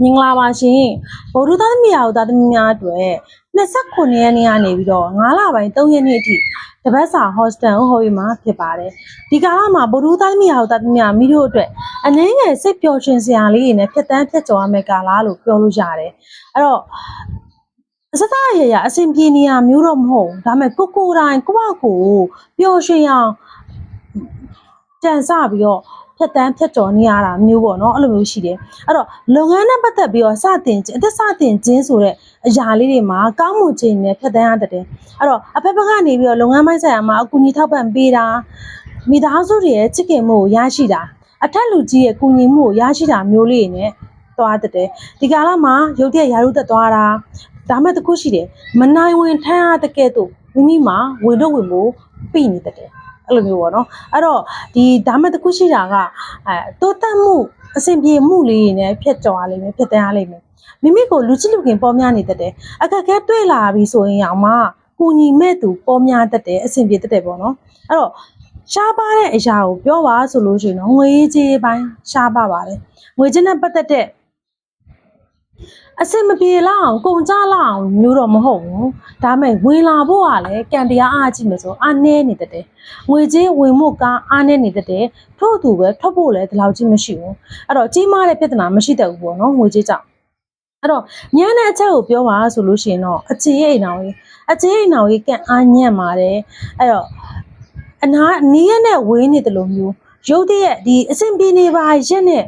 မင်္ဂလာပါရှင်ဗုဒ္ဓသားသမီးရာသားသမီးများအတွက်29ရက်နေ့ကနေပြီးတော့9လပိုင်း3ရက်နေ့အထိတပတ်စာ hostel ကိုဟောပြီးမှာဖြစ်ပါတယ်ဒီကာလမှာဗုဒ္ဓသားသမီးရာသားသမီးများမိတို့အတွက်အနှင်းငယ်စိတ်ပျော်ရွှင်စရာလေးတွေနဲ့ဖြတ်တန်းဖြတ်ကျော်ရမယ့်ကာလလို့ပြောလို့ရတယ်အဲ့တော့အစသားရရအစဉ်ပြေနေရမျိုးတော့မဟုတ်ဘူးဒါပေမဲ့ကိုကိုယ်တိုင်းကိုယ့်ဘကိုယ်ပျော်ရွှင်အောင်ကြံစပြီးတော့ ဖြတ်တန်းဖြတ်ကျော်နေရတာမျိုးပေါ့နော်အဲ့လိုမျိုးရှိတယ်အဲ့တော့လုပ်ငန်းနဲ့ပတ်သက်ပြီးတော့စတင်ခြင်းအသက်စတင်ခြင်းဆိုတဲ့အရာလေးတွေမှာကောင်းမှုခြင်းနဲ့ဖြတ်တန်းရတတ်တယ်အဲ့တော့အဖက်ဖက်ကနေပြီးတော့လုပ်ငန်းပိုင်းဆိုင်ရာမှာအကူအညီထောက်ပံ့ပေးတာမိသားစုတွေရဲ့ချစ်ခင်မှုကိုရရှိတာအထက်လူကြီးရဲ့ကူညီမှုကိုရရှိတာမျိုးလေးတွေနဲ့သွားတတ်တယ်ဒီကာလမှာရုပ်တရက်ရာရုပ်သက်သွားတာဒါမှတစ်ခုရှိတယ်မနိုင်ဝင်ထမ်းရတဲ့ကဲ့သို့မိမိမှာဝင်တော့ဝင်ဖို့ပြနေတတ်တယ် အဲ့လိုမျိုးပေါ့နော်အဲ့တော့ဒီဒါမှတစ်ခုရှိတာကအဲတိုးတက်မှုအဆင်ပြေမှုလေးတွေနဲ့ဖြတ်ကျော်ရလိမ့်မယ်ဖြတ်တန်းရလိမ့်မယ်မိမိကိုလူချစ်လူခင်ပေါ်များနေတတ်တယ်အခက်အခဲတွေ့လာပြီဆိုရင်အောင်မှကူညီမဲ့သူပေါ်များတတ်တယ်အဆင်ပြေတတ်တယ်ပေါ့နော်အဲ့တော့ရှားပါတဲ့အရာကိုပြောပါဆိုလို့ရှိရင်တော့ငွေကြေးပိုင်းရှားပါပါတယ်ငွေကြေးနဲ့ပတ်သက်တဲ့ အစင်မပြေလောက်အောင်ကုန်ကြလောက်အောင်မျိုးတော့မဟုတ်ဘူးဒါပေမဲ့ဝင်လာဖို့ကလည်းကံတရားအားကြည့်မယ်ဆိုအားနည်းနေတတ်တယ်ငွေကြေးဝင်မှုကအားနည်းနေတတ်တယ်ထို့အတူပဲထွက်ဖို့လည်းဒီလောက်ကြီးမရှိဘူးအဲ့တော့ကြီးမားတဲ့ပြဿနာမရှိတတ်ဘူးပေါ့နော်ငွေကြေးကြောင့်အဲ့တော့ညံတဲ့အချက်ကိုပြောပါဆိုလို့ရှိရင်တော့အခြေအိမ်အောင်ကြီးအခြေအိမ်အောင်ကြီးကံအားညံ့ပါတယ်အဲ့တော့အနာနီးရနဲ့ဝေးနေတယ်လို့မျိုးရုပ်တရက်ဒီအဆင်ပြေနေပါရက်နဲ့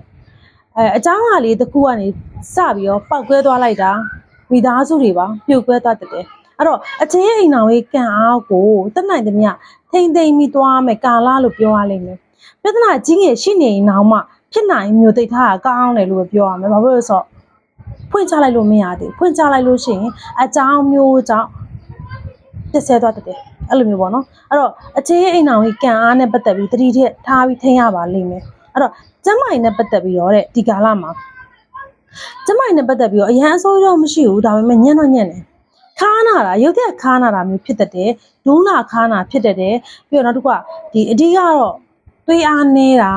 အဲအเจ้าဟာလေးတစ်ခုကနေစပြီးတော့ပောက်ကွဲသွားလိုက်တာမိသားစုတွေပါပြုတ်ကွဲသွားတတ်တယ်အဲ့တော့အချင်းအိမ်တော်ကြီးကံအားကိုတက်နိုင်သမျှထိမ့်သိမ့်ပြီးသွားမယ်ကာလလို့ပြောရလိမ့်မယ်ပြဿနာကြီးငယ်ရှိနေရင်တော့မှဖြစ်နိုင်မျိုးသိထားတာကောင်းတယ်လို့ပဲပြောရမယ်ဘာဖြစ်လို့လဲဆိုတော့ဖွင့်ချလိုက်လို့မရသေးဘူးဖွင့်ချလိုက်လို့ရှိရင်အเจ้าမျိုးကြောင့်ပြည့်စဲသွားတတ်တယ်အဲ့လိုမျိုးပေါ့နော်အဲ့တော့အချင်းအိမ်တော်ကြီးကံအားနဲ့ပတ်သက်ပြီးတတိထက်ထားပြီးထိန်းရပါလိမ့်မယ် အဲ့တော့ကျမ်းမာရေးနဲ့ပတ်သက်ပြီးတော့တဲ့ဒီကာလမှာကျမ်းမာရေးနဲ့ပတ်သက်ပြီးတော့အရန်အစိုးရတော့မရှိဘူးဒါပေမဲ့ညံ့တော့ညံ့တယ်ခါနာတာရုပ်သက်ခါနာတာမျိုးဖြစ်တတ်တယ်ဒုနာခါနာဖြစ်တတ်တယ်ပြီးတော့နောက်တစ်ခုကဒီအဓိကတော့သွေးအားနေတာ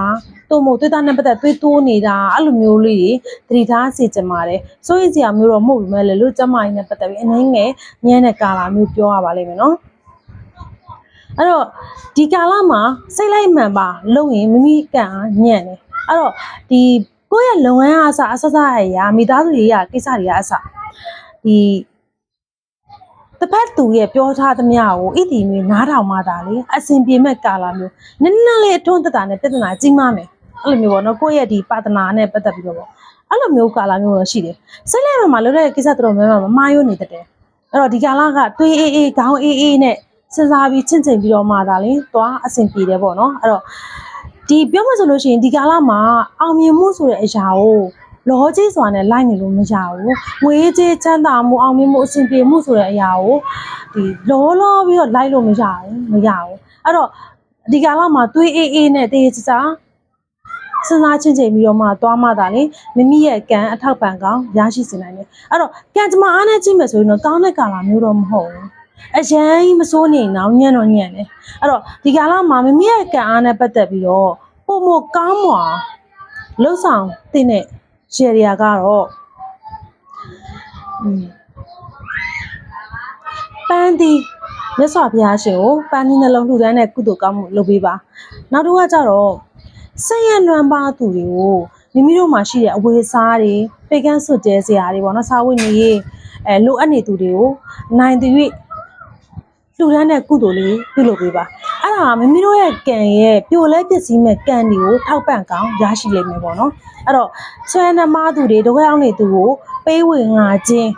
တို့မို့သွေးသားနဲ့ပတ်သက်သွေးတိုးနေတာအဲ့လိုမျိုးလေးတွေသတိထားစေချင်ပါတယ်စိုးရိမ်စရာမျိုးတော့မဟုတ်ဘူးမဲ့လေလို့ကျမ်းမာရေးနဲ့ပတ်သက်ပြီးအနည်းငယ်ညံ့တဲ့ကာလာမျိုးပြောရပါလိမ့်မယ်နော် အဲ့တော့ဒီကာလမှာစိတ်လိုက်မှန်ပါလုပ်ရင်မိမိကံအားညံ့တယ်အဲ့တော့ဒီကိုယ့်ရဲ့လုပ်ငန်းအစအစစရရာမိသားစုရေးရာကိစ္စတွေကအစဒီတစ်ဖက်သူရဲ့ပြောထားသမျှကိုဣတိမျိုးနားထောင်မှသာလေအစဉ်ပြေမဲ့ကာလာမျိုးနည်းနည်းလေးအထွန်းတက်တာနဲ့ပြဿနာကြီးမားမယ်အဲ့လိုမျိုးပေါ့နော်ကိုယ့်ရဲ့ဒီပါတနာနဲ့ပတ်သက်ပြီးတော့ပေါ့အဲ့လိုမျိုးကာလာမျိုးတော့ရှိတယ်စိတ်လိုက်မှမှာလုပ်တဲ့ကိစ္စတော်တော်များများမမာယိုးနေတတ်တယ်အဲ့တော့ဒီကာလကတွေးအေးအေးခေါင်းအေးအေးနဲ့ စဉ်းစားပြီးချင့်ချိန်ပြီးတော့မှသာလေသွားအစဉ်ပြေတယ်ပေါ့နော်အဲ့တော့ဒီပြောမှဆိုလို့ရှိရင်ဒီကာလမှာအောင်မြင်မှုဆိုတဲ့အရာကိုလောကြီးစွာနဲ့လိုက်နေလို့မရဘူးငွေကြေးချမ်းသာမှုအောင်မြင်မှုအဆင်ပြေမှုဆိုတဲ့အရာကိုဒီလောလောပြီးတော့လိုက်လို့မရဘူးမရဘူးအဲ့တော့ဒီကာလမှာသွေးအေးအေးနဲ့တေးချစာစဉ်းစားချင်းချိန်ပြီးတော့မှသွားမှသာလေမိမိရဲ့ကံအထောက်ပံ့ကောင်းရရှိစေနိုင်တယ်အဲ့တော့ကံကြမ္မာအားနဲ့ကြည့်မယ်ဆိုရင်တော့ကောင်းတဲ့ကာလမျိုးတော့မဟုတ်ဘူး အရန်မစိုးနေတော့ညံ့တော့ညံ့တယ်အဲ့တော့ဒီကာလမှာမိမိရဲ့ကံအားနဲ့ပတ်သက်ပြီးတော့ပုံမကောင်းမွာလှုပ်ဆောင်တဲ့နဲ့ရှယ်ရီယာကတော့อืมပန်းဒီမြတ်စွာဘုရားရှင်ကိုပန်းဒီနှလုံးလှူဒန်းတဲ့ကုသိုလ်ကောင်းမှုလုပ်ပေးပါနောက်တစ်ခါကျတော့စိတ်ရလွမ်းပါသူတွေကိုမိမိတို့မှာရှိတဲ့အဝေစားတွေပေကန်းစွတ်ကျဲစရာတွေပေါ့နော်စာဝတ်နေရေးအဲလိုအပ်နေသူတွေကိုနိုင်သူ၍ လှူဒန်းတဲ့ကုသိုလ်လေးပြုလုပ်ပေးပါအဲ့ဒါမိမိတို့ရဲ့ကံရဲ့ပြိုလဲပစ္စည်းမဲ့ကံတွေကိုထောက်ပံ့ကောင်းရရှိလိမ့်မယ်ပေါ့နော်အဲ့တော့ဆွဲနှမသူတွေဒုက္ခရောက်နေသူကိုပေးဝေငါခြင်း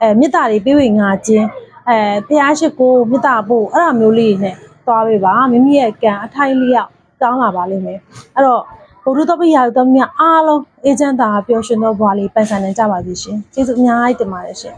အဲမေတ္တာတွေပေးဝေငါခြင်းအဲဖះရှိခိုးမေတ္တာပို့အဲ့ဒါမျိုးလေးတွေနဲ့သွားပေးပါမိမိရဲ့ကံအထိုင်လေးရောက်ကောင်းလာပါလိမ့်မယ်အဲ့တော့ဘုရုတပိယတော်မြတ်အားလုံးအေဂျင့်တာပျော်ရွှင်သောဘဝလေးပိုင်ဆိုင်နိုင်ကြပါစေရှင်ကျေးဇူးအများကြီးတင်ပါတယ်ရှင်